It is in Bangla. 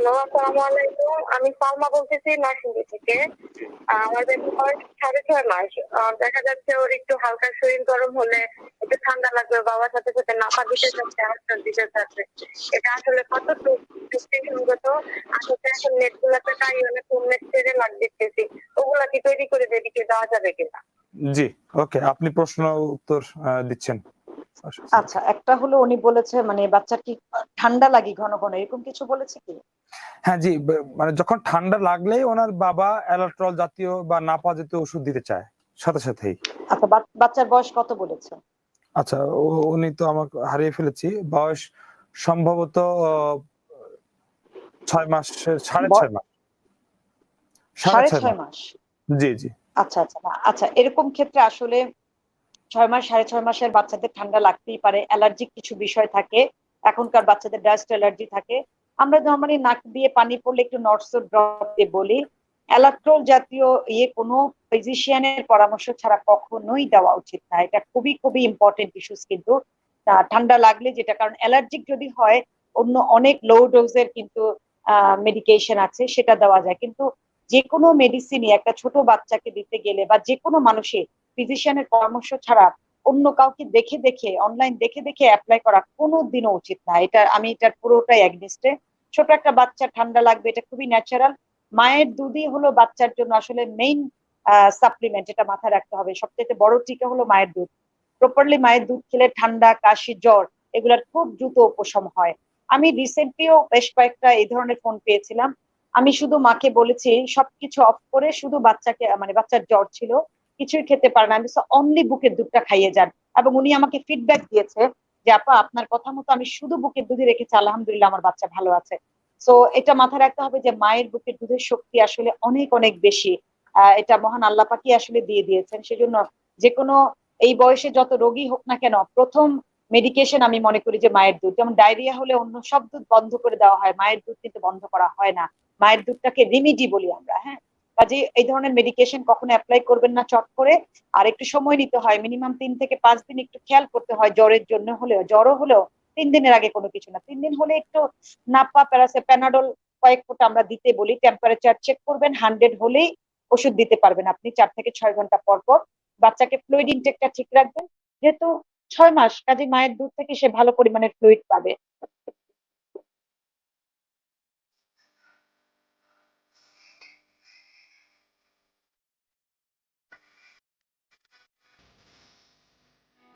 হ্যালো আসসালামু আলাইকুম। আমি বলতেছি থেকে। আমার সাড়ে ছয় মাস। দেখা যাচ্ছে ওর একটু হালকা শরীর গরম হলে একটু ঠান্ডা লাগবে, বাবার সাথে সাথে নাপা দিতে যাচ্ছে আশ্বাস দিতে এটা আসলে কতটুকু যুক্তিসঙ্গত আসলে এখন নেট গুলাতে তাই অনেক ছেড়ে লাগ দিতেছি। ওগুলা কি তৈরি করে বেবিকে দেওয়া যাবে কিনা? জি, ওকে। আপনি প্রশ্ন উত্তর দিচ্ছেন। আচ্ছা একটা হলো উনি বলেছে মানে বাচ্চার কি ঠান্ডা লাগে ঘন ঘন এরকম কিছু বলেছে কি? হ্যাঁ জি মানে যখন ঠান্ডা লাগলেই ওনার বাবা অ্যালাট্রল জাতীয় বা নাপা জাতীয় ওষুধ দিতে চায় সাথে সাথেই। আচ্ছা বাচ্চার বয়স কত বলেছে? আচ্ছা উনি তো আমাকে হারিয়ে ফেলেছি বয়স সম্ভবত ছয় মাসের সাড়ে ছয় মাস। সাড়ে ছয় মাস। জি জি। আচ্ছা আচ্ছা আচ্ছা এরকম ক্ষেত্রে আসলে ছয় মাস, সাড়ে ছয় মাসের বাচ্চাদের ঠান্ডা লাগতেই পারে অ্যালার্জিক কিছু বিষয় থাকে, এখনকার বাচ্চাদের ডাস্ট অ্যালার্জি থাকে। আমরা নর্মালি নাক দিয়ে পানি পড়লে একটু নটস ড্রপ দিয়ে বলি। অ্যালাক্ট্রল জাতীয় ইয়ে কোনো ফিজিশিয়ানের পরামর্শ ছাড়া কখনোই দেওয়া উচিত না। এটা খুবই খুবই ইম্পর্টেন্ট ইস্যুস কিন্তু। ঠান্ডা লাগলে যেটা, কারণ অ্যালার্জিক যদি হয়, অন্য অনেক লো ডোজের কিন্তু মেডিকেশন আছে, সেটা দেওয়া যায়। কিন্তু যে কোনো মেডিসিনই একটা ছোট বাচ্চাকে দিতে গেলে বা যে কোনো মানুষের ফিজিশিয়ানের পরামর্শ ছাড়া অন্য কাউকে দেখে দেখে অনলাইন দেখে দেখে অ্যাপ্লাই করা কোনো দিনও উচিত না। এটা আমি এটার পুরোটাই অ্যাগনিস্টে ছোট একটা বাচ্চা ঠান্ডা লাগবে, এটা খুবই ন্যাচারাল মায়ের দুধই হলো বাচ্চার জন্য আসলে মেইন সাপ্লিমেন্ট এটা মাথায় রাখতে হবে। সবচেয়ে বড় টিকা হলো মায়ের দুধ। প্রপারলি মায়ের দুধ খেলে ঠান্ডা, কাশি, জ্বর এগুলার খুব দ্রুত উপশম হয়। আমি রিসেন্টলিও বেশ কয়েকটা এই ধরনের ফোন পেয়েছিলাম। আমি শুধু মাকে বলেছি, সবকিছু অফ করে শুধু বাচ্চাকে মানে বাচ্চার জ্বর ছিল কিছুই খেতে পারে না। আমি অনলি বুকের দুধটা খাইয়ে যান। এবং উনি আমাকে ফিডব্যাক দিয়েছে যে, আপা, আপনার কথা মতো আমি শুধু বুকের দুধই রেখেছি। আলহামদুলিল্লাহ, আমার বাচ্চা ভালো আছে। সো এটা মাথায় রাখতে হবে যে, মায়ের বুকের দুধের শক্তি আসলে অনেক অনেক বেশি। এটা মহান আল্লাহ পাকি আসলে দিয়ে দিয়েছেন। সেজন্য যে কোনো এই বয়সে যত রোগী হোক না কেন, প্রথম মেডিকেশন আমি মনে করি যে, মায়ের দুধ। যেমন ডায়রিয়া হলে অন্য সব দুধ বন্ধ করে দেওয়া হয়। মায়ের দুধ কিন্তু বন্ধ করা হয় না। মায়ের দুধটাকে রিমিডি বলি আমরা হ্যাঁ? কাজে এই ধরনের মেডিকেশন কখনো অ্যাপ্লাই করবেন না চট করে। আর একটু সময় নিতে হয় মিনিমাম তিন থেকে পাঁচ দিন একটু খেয়াল করতে হয় জ্বরের জন্য হলেও। জ্বরও হলেও তিন দিনের আগে কোনো কিছু না। তিন দিন হলে একটু নাপা প্যারাসে প্যানাডল কয়েক ফোঁটা আমরা দিতে বলি। টেম্পারেচার চেক করবেন হান্ড্রেড হলেই ওষুধ দিতে পারবেন আপনি চার থেকে ছয় ঘণ্টা পর পর। বাচ্চাকে ফ্লুইড ইনটেকটা ঠিক রাখবেন। যেহেতু ছয় মাস কাজে মায়ের দুধ থেকে সে ভালো পরিমাণের ফ্লুইড পাবে।